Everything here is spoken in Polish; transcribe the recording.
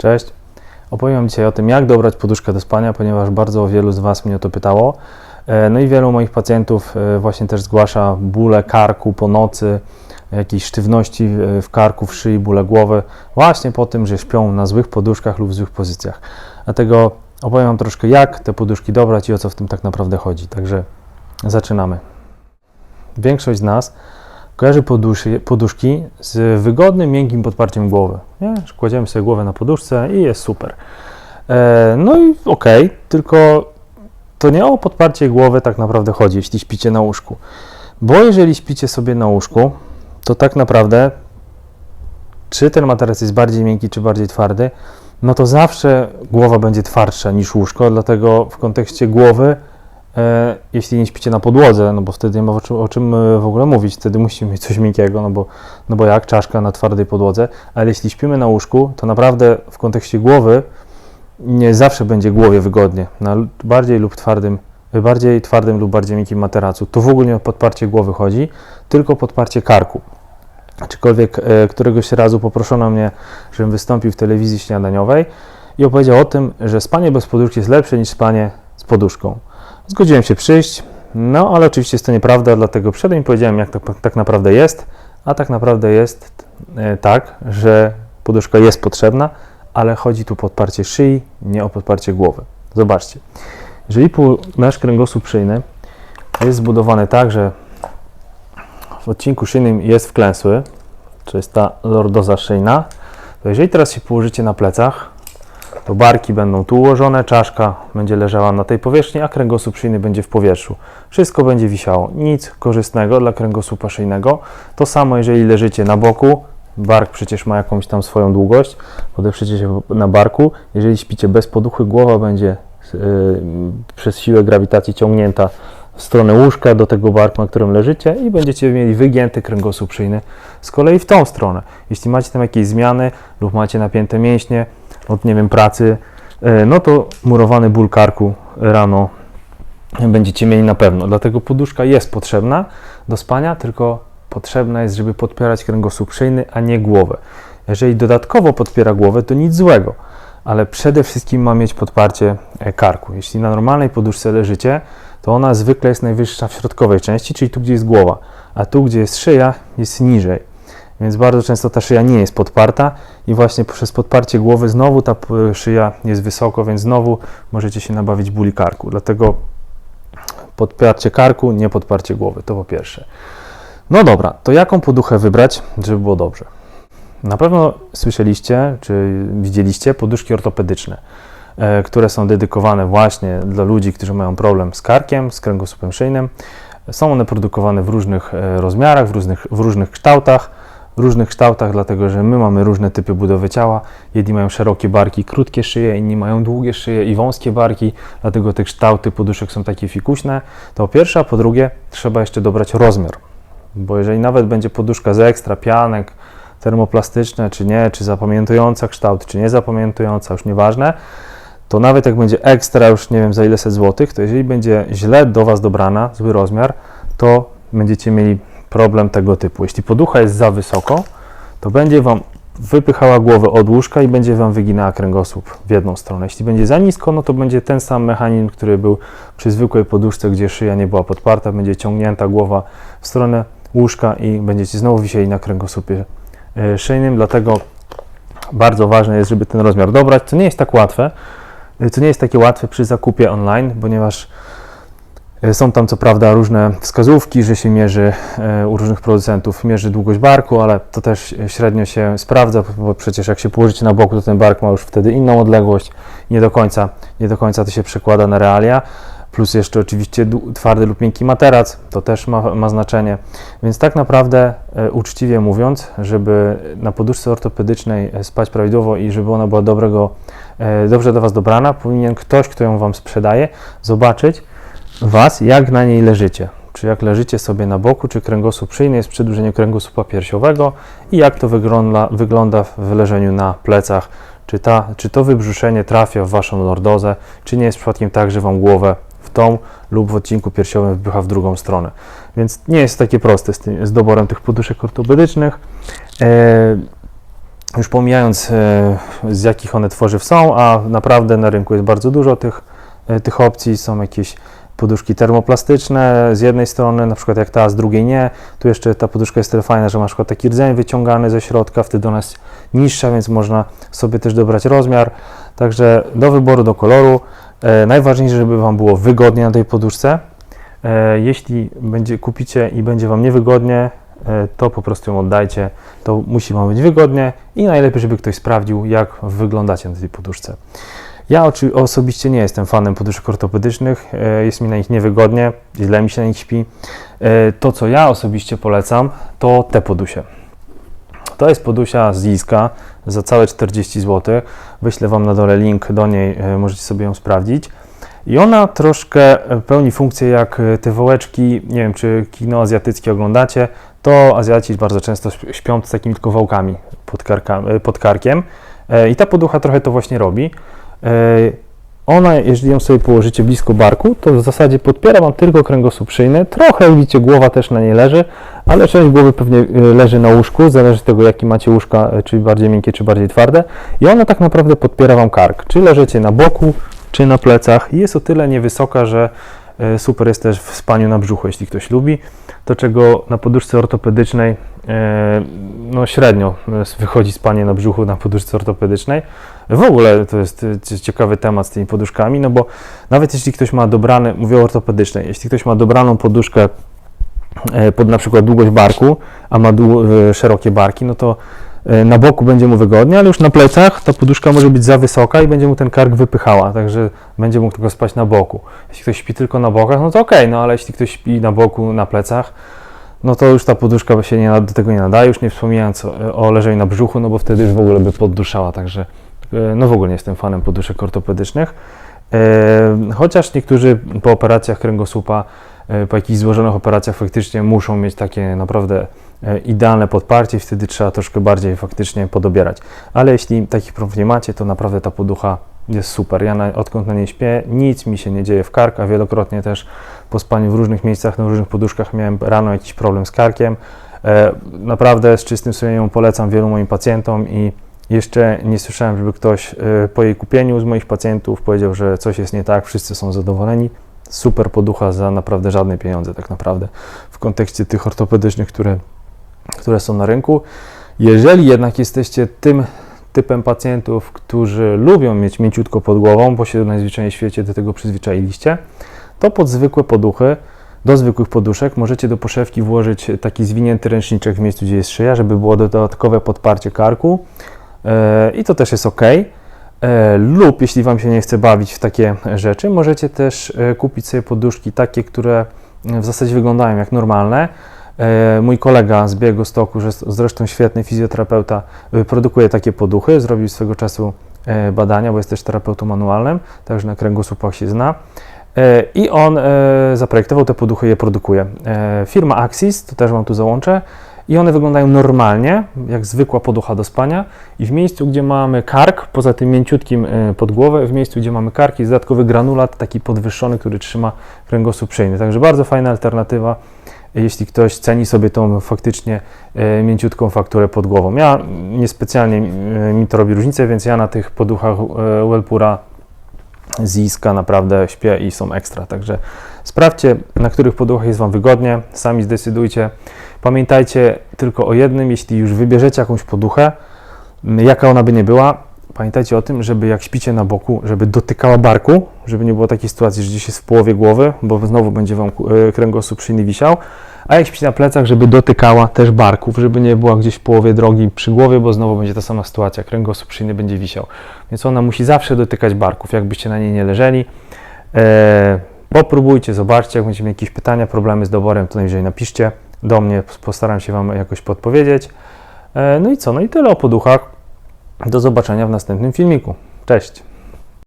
Cześć. Opowiem dzisiaj o tym, jak dobrać poduszkę do spania, ponieważ bardzo wielu z Was mnie o to pytało. E, No i wielu moich pacjentów e, właśnie też zgłasza bóle karku po nocy, jakieś sztywności e, w karku, w szyi, bóle głowy, właśnie po tym, że śpią na złych poduszkach lub w złych pozycjach. Dlatego opowiem Wam troszkę, jak te poduszki dobrać i o co w tym tak naprawdę chodzi. Także zaczynamy. Większość z nas kojarzy poduszki z wygodnym, miękkim podparciem głowy. Nie? Kładziemy sobie głowę na poduszce i jest super. E, no i okej, tylko to nie o podparcie głowy tak naprawdę chodzi, jeśli śpicie na łóżku. Bo jeżeli śpicie sobie na łóżku, to tak naprawdę, czy ten materac jest bardziej miękki, czy bardziej twardy, no to zawsze głowa będzie twardsza niż łóżko, dlatego w kontekście głowy jeśli nie śpicie na podłodze, no bo wtedy nie ma o czym, o czym e, w ogóle mówić, wtedy musimy mieć coś miękkiego, no bo, no bo jak czaszka na twardej podłodze, ale jeśli śpimy na łóżku, to naprawdę w kontekście głowy nie zawsze będzie głowie wygodnie, na bardziej lub twardym, bardziej twardym lub bardziej miękkim materacu. To w ogóle nie o podparcie głowy chodzi, tylko podparcie karku. Aczkolwiek e, któregoś razu poproszono mnie, żebym wystąpił w telewizji śniadaniowej i opowiedział o tym, że spanie bez poduszki jest lepsze niż spanie z poduszką. Zgodziłem się przyjść, no ale oczywiście jest to nieprawda, dlatego przedtem powiedziałem, jak to tak naprawdę jest, a tak naprawdę jest e, tak, że poduszka jest potrzebna, ale chodzi tu o podparcie szyi, nie o podparcie głowy. Zobaczcie, jeżeli nasz kręgosłup szyjny jest zbudowany tak, że w odcinku szyjnym jest wklęsły, to jest ta lordoza szyjna, to jeżeli teraz się położycie na plecach, to barki będą tu ułożone, czaszka będzie leżała na tej powierzchni, a kręgosłup szyjny będzie w powietrzu. Wszystko będzie wisiało. Nic korzystnego dla kręgosłupa szyjnego. To samo, jeżeli leżycie na boku, bark przecież ma jakąś tam swoją długość, podeprzecie się na barku. Jeżeli śpicie bez poduchy, głowa będzie yy, przez siłę grawitacji ciągnięta w stronę łóżka do tego barku, na którym leżycie i będziecie mieli wygięty kręgosłup szyjny z kolei w tą stronę. Jeśli macie tam jakieś zmiany lub macie napięte mięśnie od, nie wiem, pracy, e, no to murowany ból karku rano będziecie mieli na pewno. Dlatego poduszka jest potrzebna do spania, tylko potrzebna jest, żeby podpierać kręgosłup szyjny, a nie głowę. Jeżeli dodatkowo podpiera głowę, to nic złego, ale przede wszystkim ma mieć podparcie e, karku. Jeśli na normalnej poduszce leżycie, to ona zwykle jest najwyższa w środkowej części, czyli tu, gdzie jest głowa, a tu, gdzie jest szyja, jest niżej. Więc bardzo często ta szyja nie jest podparta i właśnie przez podparcie głowy znowu ta szyja jest wysoko, więc znowu możecie się nabawić bóli karku. Dlatego podparcie karku, nie podparcie głowy, to po pierwsze. No dobra, to jaką poduchę wybrać, żeby było dobrze? Na pewno słyszeliście, czy widzieliście poduszki ortopedyczne, e, które są dedykowane właśnie dla ludzi, którzy mają problem z karkiem, z kręgosłupem szyjnym. Są one produkowane w różnych e, rozmiarach, w różnych, w różnych kształtach, różnych kształtach, dlatego że my mamy różne typy budowy ciała. Jedni mają szerokie barki, krótkie szyje, inni mają długie szyje i wąskie barki, dlatego te kształty poduszek są takie fikuśne. To pierwsze, a po drugie trzeba jeszcze dobrać rozmiar, bo jeżeli nawet będzie poduszka z ekstra, pianek, termoplastyczne, czy nie, czy zapamiętująca kształt, czy nie zapamiętująca, już nieważne, to nawet jak będzie ekstra, już nie wiem za ile set złotych, to jeżeli będzie źle do Was dobrana, zły rozmiar, to będziecie mieli problem tego typu. Jeśli poducha jest za wysoko, to będzie Wam wypychała głowę od łóżka i będzie Wam wyginała kręgosłup w jedną stronę. Jeśli będzie za nisko, no to będzie ten sam mechanizm, który był przy zwykłej poduszce, gdzie szyja nie była podparta, będzie ciągnięta głowa w stronę łóżka i będziecie znowu wisieli na kręgosłupie e, szyjnym, dlatego bardzo ważne jest, żeby ten rozmiar dobrać, co nie jest tak łatwe, e, co nie jest takie łatwe przy zakupie online, ponieważ e, są tam co prawda różne wskazówki, że się mierzy e, u różnych producentów, mierzy długość barku, ale to też średnio się sprawdza, bo przecież jak się położycie na boku, to ten bark ma już wtedy inną odległość. Nie do końca, nie do końca to się przekłada na realia. Plus jeszcze oczywiście twardy lub miękki materac, to też ma, ma znaczenie. Więc tak naprawdę, e, uczciwie mówiąc, żeby na poduszce ortopedycznej e, spać prawidłowo i żeby ona była dobrego, e, dobrze do Was dobrana, powinien ktoś, kto ją Wam sprzedaje, zobaczyć Was, jak na niej leżycie. Czy jak leżycie sobie na boku, czy kręgosłup szyjny jest przedłużeniem kręgosłupa piersiowego i jak to wygląda, wygląda w leżeniu na plecach. Czy, ta, czy to wybrzuszenie trafia w Waszą lordozę, czy nie jest przypadkiem tak, że Wam głowę w tą lub w odcinku piersiowym wpycha w drugą stronę. Więc nie jest takie proste z, tym, z doborem tych poduszek ortopedycznych. E, już pomijając e, z jakich one tworzyw są, a naprawdę na rynku jest bardzo dużo tych, e, tych opcji, są jakieś poduszki termoplastyczne z jednej strony, na przykład jak ta, z drugiej nie. Tu jeszcze ta poduszka jest tyle fajna, że ma na przykład taki rdzeń wyciągany ze środka, wtedy ona jest niższa, więc można sobie też dobrać rozmiar. Także do wyboru, do koloru. E, najważniejsze, żeby Wam było wygodnie na tej poduszce. E, jeśli będzie, kupicie i będzie Wam niewygodnie, e, to po prostu ją oddajcie. To musi Wam być wygodnie i najlepiej, żeby ktoś sprawdził, jak wyglądacie na tej poduszce. Ja osobiście nie jestem fanem poduszek ortopedycznych, e, jest mi na nich niewygodnie, źle mi się na nich śpi. E, To, co ja osobiście polecam, to te podusie. To jest podusia z Iska za całe 40 zł. Wyślę Wam na dole link do niej, e, możecie sobie ją sprawdzić. I ona troszkę pełni funkcję jak te wołeczki, nie wiem czy kino azjatyckie oglądacie, to Azjaci bardzo często śp- śpią z takimi tylko wałkami pod, karka, pod karkiem. I ta poducha trochę to właśnie robi. E, Ona, jeżeli ją sobie położycie blisko barku, to w zasadzie podpiera Wam tylko kręgosłup szyjny. Trochę, widzicie, głowa też na niej leży, ale część głowy pewnie e, leży na łóżku, zależy od tego, jaki macie łóżka, e, czy bardziej miękkie, czy bardziej twarde. I ona tak naprawdę podpiera Wam kark. Czy leżycie na boku, czy na plecach. Jest o tyle niewysoka, że super jest też w spaniu na brzuchu, jeśli ktoś lubi. To, czego na poduszce ortopedycznej e, no średnio e, wychodzi spanie na brzuchu na poduszce ortopedycznej. W ogóle to jest e, cie- ciekawy temat z tymi poduszkami, no bo nawet jeśli ktoś ma dobrany, mówię o ortopedycznej, jeśli ktoś ma dobraną poduszkę e, pod na przykład długość barku, a ma e, szerokie barki, no to e, na boku będzie mu wygodnie, ale już na plecach ta poduszka może być za wysoka i będzie mu ten kark wypychała, także będzie mógł tylko spać na boku. Jeśli ktoś śpi tylko na bokach, no to okej, no ale jeśli ktoś śpi na boku, na plecach, no to już ta poduszka się nie, do tego nie nadaje, już nie wspominając o, o leżeniu na brzuchu, no bo wtedy już w ogóle by podduszała, także e, no w ogóle nie jestem fanem poduszek ortopedycznych. E, Chociaż niektórzy po operacjach kręgosłupa, e, po jakichś złożonych operacjach faktycznie muszą mieć takie naprawdę e, idealne podparcie wtedy trzeba troszkę bardziej faktycznie podobierać. Ale jeśli takich problemów nie macie, to naprawdę ta poducha jest super. Ja na, odkąd na niej śpię, nic mi się nie dzieje w kark, a wielokrotnie też po spaniu w różnych miejscach, na różnych poduszkach miałem rano jakiś problem z karkiem. E, Naprawdę z czystym sumieniem polecam wielu moim pacjentom i jeszcze nie słyszałem, żeby ktoś e, po jej kupieniu z moich pacjentów powiedział, że coś jest nie tak, wszyscy są zadowoleni. Super poducha za naprawdę żadne pieniądze, tak naprawdę, w kontekście tych ortopedycznych, które, które są na rynku. Jeżeli jednak jesteście tym typem pacjentów, którzy lubią mieć mięciutko pod głową, bo się najzwyczajniej w świecie do tego przyzwyczailiście, to pod zwykłe poduchy, do zwykłych poduszek możecie do poszewki włożyć taki zwinięty ręczniczek w miejscu, gdzie jest szyja, żeby było dodatkowe podparcie karku. E, I to też jest ok. E, Lub jeśli Wam się nie chce bawić w takie rzeczy, możecie też e, kupić sobie poduszki takie, które w zasadzie wyglądają jak normalne. E, Mój kolega z Biegu Stoku, że zresztą świetny fizjoterapeuta, e, produkuje takie poduchy. Zrobił swego czasu e, badania, bo jest też terapeutą manualnym, także na kręgosłupach się zna. I on zaprojektował te poduchy je produkuje. Firma Axis, to też Wam tu załączę, i one wyglądają normalnie, jak zwykła poducha do spania. I w miejscu, gdzie mamy kark, poza tym mięciutkim pod głowę, w miejscu, gdzie mamy kark, jest dodatkowy granulat, taki podwyższony, który trzyma kręgosłup szyjny. Także bardzo fajna alternatywa, jeśli ktoś ceni sobie tą faktycznie e, mięciutką fakturę pod głową. Ja niespecjalnie e, mi to robi różnicę, więc ja na tych poduchach e, Wellpura z Iska naprawdę śpię i są ekstra. Także sprawdźcie, na których poduchach jest Wam wygodnie, sami zdecydujcie. Pamiętajcie tylko o jednym, jeśli już wybierzecie jakąś poduchę, jaka ona by nie była, pamiętajcie o tym, żeby jak śpicie na boku, żeby dotykała barku, żeby nie było takiej sytuacji, że gdzieś jest w połowie głowy, bo znowu będzie Wam e, kręgosłup szyjny wisiał, a jak śpicie na plecach, żeby dotykała też barków, żeby nie była gdzieś w połowie drogi przy głowie, bo znowu będzie ta sama sytuacja, kręgosłup szyjny będzie wisiał. Więc ona musi zawsze dotykać barków, jakbyście na niej nie leżeli. E, popróbujcie, zobaczcie, jak będziecie mieli jakieś pytania, problemy z doborem, to najwyżej napiszcie do mnie, postaram się Wam jakoś podpowiedzieć. E, no i co, no i tyle o poduchach. Do zobaczenia w następnym filmiku. Cześć!